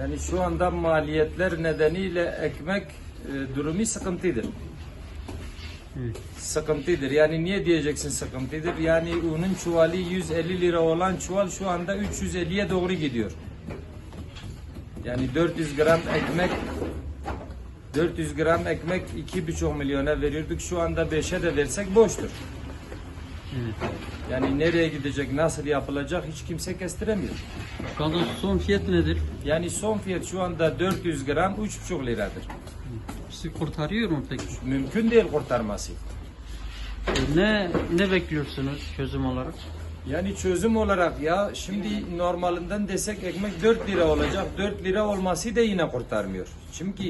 Yani şu anda maliyetler nedeniyle ekmek e, durumu sıkıntıdır. Evet. Sıkıntıdır. Yani niye diyeceksin sıkıntıdır? Yani unun çuvalı 150 lira olan çuval şu anda 350'ye doğru gidiyor. Yani 400 gram ekmek 400 gram ekmek 2,5 milyona veriyorduk. Şu anda 5'e de versek boştur. Evet. Yani nereye gidecek, nasıl yapılacak hiç kimse kestiremiyor. Anda son fiyat nedir? Yani son fiyat şu anda 400 gram 3,5 liradır. Sizi kurtarıyor mu peki? Mümkün değil kurtarması. E, Ne ne bekliyorsunuz çözüm olarak? Yani çözüm olarak ya şimdi normalinden desek ekmek 4 lira olacak. 4 lira olması da yine kurtarmıyor. Çünkü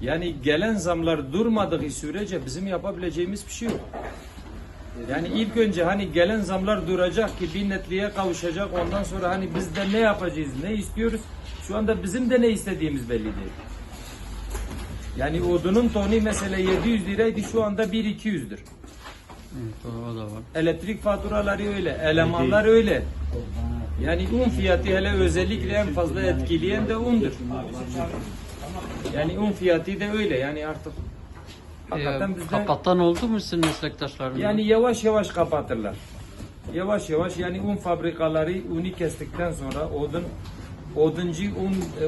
yani gelen zamlar durmadığı sürece bizim yapabileceğimiz bir şey yok. Yani ilk önce hani gelen zamlar duracak ki bir netliğe kavuşacak. Ondan sonra hani biz de ne yapacağız, ne istiyoruz? Şu anda bizim de ne istediğimiz belli değil. Yani odunun tonu mesela 700 liraydı şu anda 1-200'dür. Evet, o, da var. Elektrik faturaları öyle, elemanlar öyle. Yani un fiyatı hele özellikle en fazla etkileyen de undur. Yani un fiyatı da öyle yani artık hakikaten E, bizde kapatan oldu mu sizin meslektaşlarınız? yani yavaş yavaş kapatırlar. Yavaş yavaş yani un fabrikaları unu kestikten sonra odun oduncu un e,